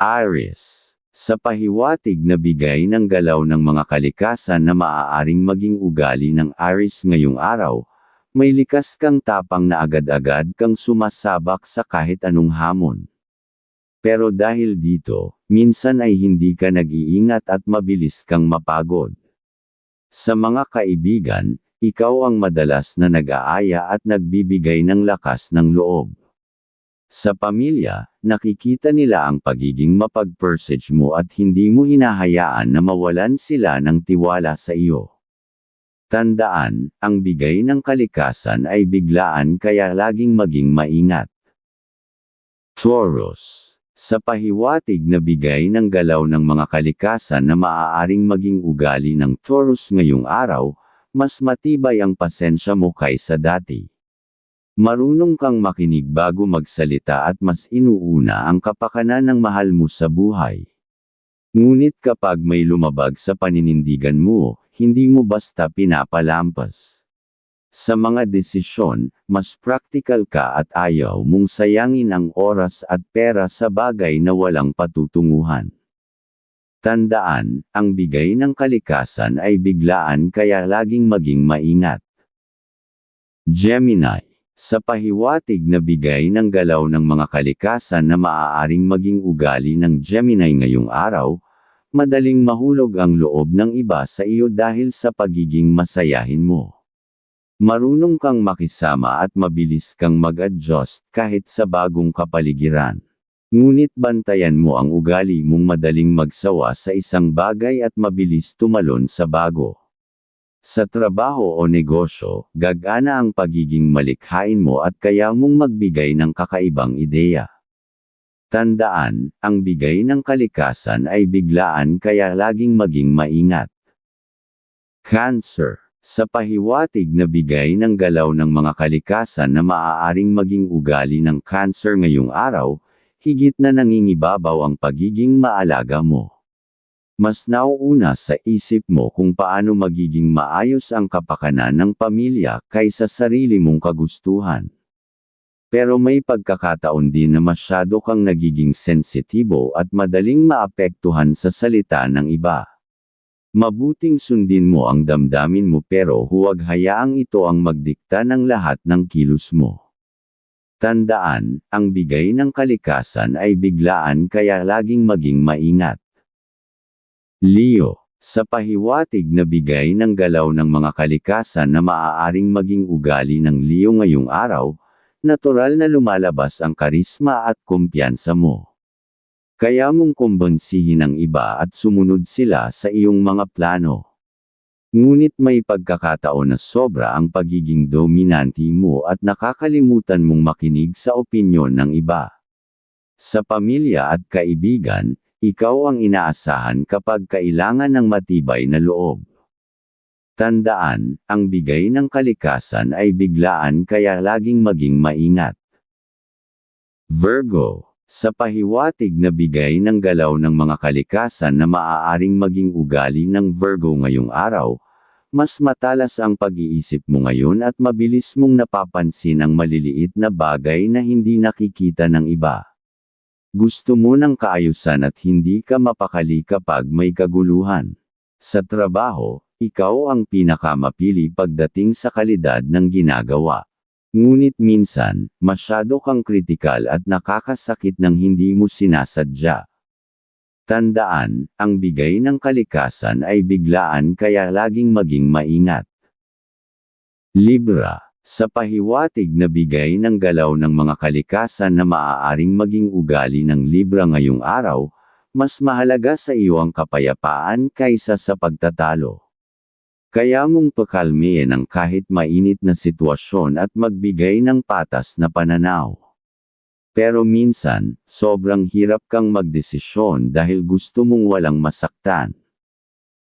Aries. Sa pahiwatig na bigay ng galaw ng mga kalikasan na maaaring maging ugali ng Aries ngayong araw, may likas kang tapang na agad-agad kang sumasabak sa kahit anong hamon. Pero dahil dito, minsan ay hindi ka nag-iingat at mabilis kang mapagod. Sa mga kaibigan, ikaw ang madalas na nag-aaya at nagbibigay ng lakas ng loob. Sa pamilya, nakikita nila ang pagiging mapag-persage mo at hindi mo hinahayaan na mawalan sila ng tiwala sa iyo. Tandaan, ang bigay ng kalikasan ay biglaan kaya laging maging maingat. Taurus. Sa pahiwatig na bigay ng galaw ng mga kalikasan na maaaring maging ugali ng Taurus ngayong araw, mas matibay ang pasensya mo kaysa dati. Marunong kang makinig bago magsalita at mas inuuna ang kapakanan ng mahal mo sa buhay. Ngunit kapag may lumabag sa paninindigan mo, hindi mo basta pinapalampas. Sa mga desisyon, mas practical ka at ayaw mong sayangin ang oras at pera sa bagay na walang patutunguhan. Tandaan, ang bigay ng kalikasan ay biglaan kaya laging maging maingat. Gemini. Sa pahiwatig na bigay ng galaw ng mga kalikasan na maaaring maging ugali ng Gemini ngayong araw, madaling mahulog ang loob ng iba sa iyo dahil sa pagiging masayahin mo. Marunong kang makisama at mabilis kang mag-adjust kahit sa bagong kapaligiran. Ngunit bantayan mo ang ugali mong madaling magsawa sa isang bagay at mabilis tumalon sa bago. Sa trabaho o negosyo, gagana ang pagiging malikhain mo at kaya mong magbigay ng kakaibang ideya. Tandaan, ang bigay ng kalikasan ay biglaan kaya laging maging maingat. Cancer sa pahiwatig na bigay ng galaw ng mga kalikasan na maaaring maging ugali ng cancer ngayong araw, higit na nangingibabaw ang pagiging maalaga mo. Mas nauuna sa isip mo kung paano magiging maayos ang kapakanan ng pamilya kaysa sarili mong kagustuhan. Pero may pagkakataon din na masyado kang nagiging sensitibo at madaling maapektuhan sa salita ng iba. Mabuting sundin mo ang damdamin mo pero huwag hayaang ito ang magdikta ng lahat ng kilos mo. Tandaan, ang bigay ng kalikasan ay biglaan kaya laging maging maingat. Leo, sa pahiwatig na bigay ng galaw ng mga kalikasan na maaaring maging ugali ng Leo ngayong araw, natural na lumalabas ang karisma at kumpiyansa mo. Kaya mong kumbonsihin ang iba at sumunod sila sa iyong mga plano. Ngunit may pagkakataon na sobra ang pagiging dominanti mo at nakakalimutan mong makinig sa opinyon ng iba. Sa pamilya at kaibigan, ikaw ang inaasahan kapag kailangan ng matibay na loob. Tandaan, ang bigay ng kalikasan ay biglaan kaya laging maging maingat. Virgo sa pahiwatig na bigay ng galaw ng mga kalikasan na maaaring maging ugali ng Virgo ngayong araw, mas matalas ang pag-iisip mo ngayon at mabilis mong napapansin ang maliliit na bagay na hindi nakikita ng iba. Gusto mo ng kaayusan at hindi ka mapakali kapag may kaguluhan. Sa trabaho, ikaw ang pinakamapili pagdating sa kalidad ng ginagawa. Ngunit minsan, masyado kang kritikal at nakakasakit ng hindi mo sinasadya. Tandaan, ang bigay ng kalikasan ay biglaan kaya laging maging maingat. Libra, sa pahiwatig na bigay ng galaw ng mga kalikasan na maaaring maging ugali ng Libra ngayong araw, mas mahalaga sa iyo ang kapayapaan kaysa sa pagtatalo. Kaya mong pakalmihin ang kahit mainit na sitwasyon at magbigay ng patas na pananaw. Pero minsan, sobrang hirap kang magdesisyon dahil gusto mong walang masaktan.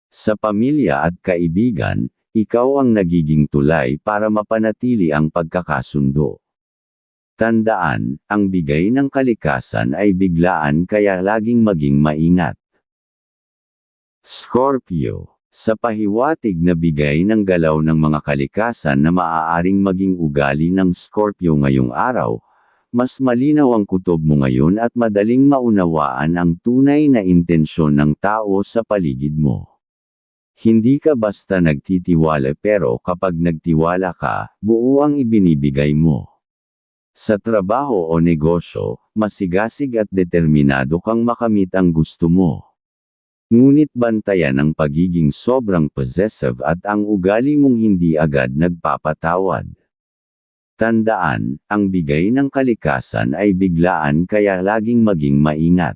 Sa pamilya at kaibigan, ikaw ang nagiging tulay para mapanatili ang pagkakasundo. Tandaan, ang bigay ng kalikasan ay biglaan kaya laging maging maingat. Scorpio sa pahiwatig na bigay ng galaw ng mga kalikasan na maaaring maging ugali ng Scorpio ngayong araw, mas malinaw ang kutob mo ngayon at madaling maunawaan ang tunay na intensyon ng tao sa paligid mo. Hindi ka basta nagtitiwala pero kapag nagtiwala ka, buo ang ibinibigay mo. Sa trabaho o negosyo, masigasig at determinado kang makamit ang gusto mo. Ngunit bantayan ang pagiging sobrang possessive at ang ugali mong hindi agad nagpapatawad. Tandaan, ang bigay ng kalikasan ay biglaan kaya laging maging maingat.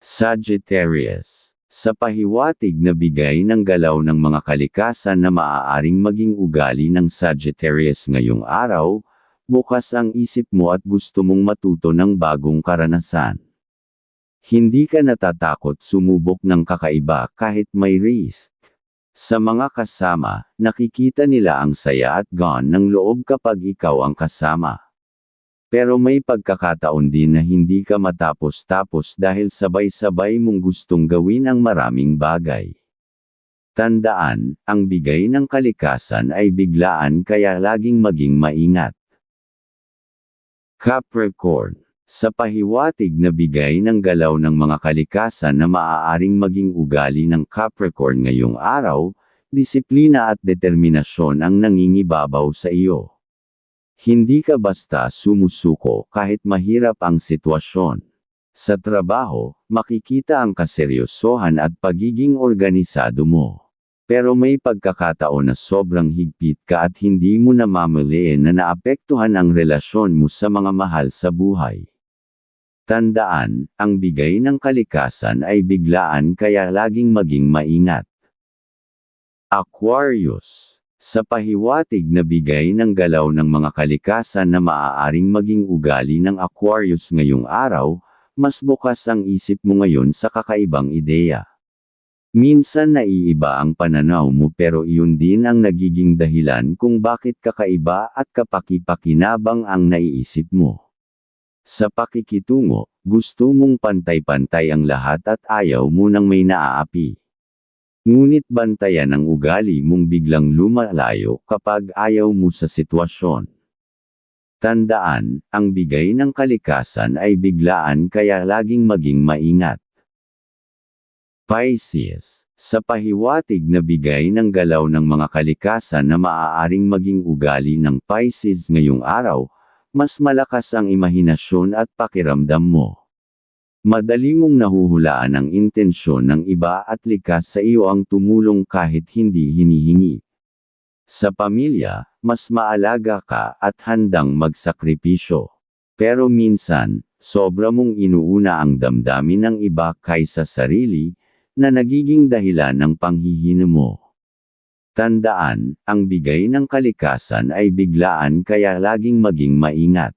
Sagittarius Sa pahiwatig na bigay ng galaw ng mga kalikasan na maaaring maging ugali ng Sagittarius ngayong araw, bukas ang isip mo at gusto mong matuto ng bagong karanasan. Hindi ka natatakot sumubok ng kakaiba kahit may risk. Sa mga kasama, nakikita nila ang saya at gone ng loob kapag ikaw ang kasama. Pero may pagkakataon din na hindi ka matapos-tapos dahil sabay-sabay mong gustong gawin ang maraming bagay. Tandaan, ang bigay ng kalikasan ay biglaan kaya laging maging maingat. Capricorn sa pahiwatig na bigay ng galaw ng mga kalikasan na maaaring maging ugali ng Capricorn ngayong araw, disiplina at determinasyon ang nangingibabaw sa iyo. Hindi ka basta sumusuko kahit mahirap ang sitwasyon. Sa trabaho, makikita ang kaseryosohan at pagiging organisado mo. Pero may pagkakataon na sobrang higpit ka at hindi mo namamaliin na naapektuhan ang relasyon mo sa mga mahal sa buhay. Tandaan, ang bigay ng kalikasan ay biglaan kaya laging maging maingat. Aquarius Sa pahiwatig na bigay ng galaw ng mga kalikasan na maaaring maging ugali ng Aquarius ngayong araw, mas bukas ang isip mo ngayon sa kakaibang ideya. Minsan naiiba ang pananaw mo pero iyon din ang nagiging dahilan kung bakit kakaiba at kapaki-pakinabang ang naiisip mo. Sa pakikitungo, gusto mong pantay-pantay ang lahat at ayaw mo nang may naaapi. Ngunit bantayan ang ugali mong biglang lumalayo kapag ayaw mo sa sitwasyon. Tandaan, ang bigay ng kalikasan ay biglaan kaya laging maging maingat. Pisces Sa pahiwatig na bigay ng galaw ng mga kalikasan na maaaring maging ugali ng Pisces ngayong araw, mas malakas ang imahinasyon at pakiramdam mo. Madali mong nahuhulaan ang intensyon ng iba at likas sa iyo ang tumulong kahit hindi hinihingi. Sa pamilya, mas maalaga ka at handang magsakripisyo. Pero minsan, sobra mong inuuna ang damdamin ng iba kaysa sarili, na nagiging dahilan ng panghihina mo. Tandaan, ang bigay ng kalikasan ay biglaan kaya laging maging maingat.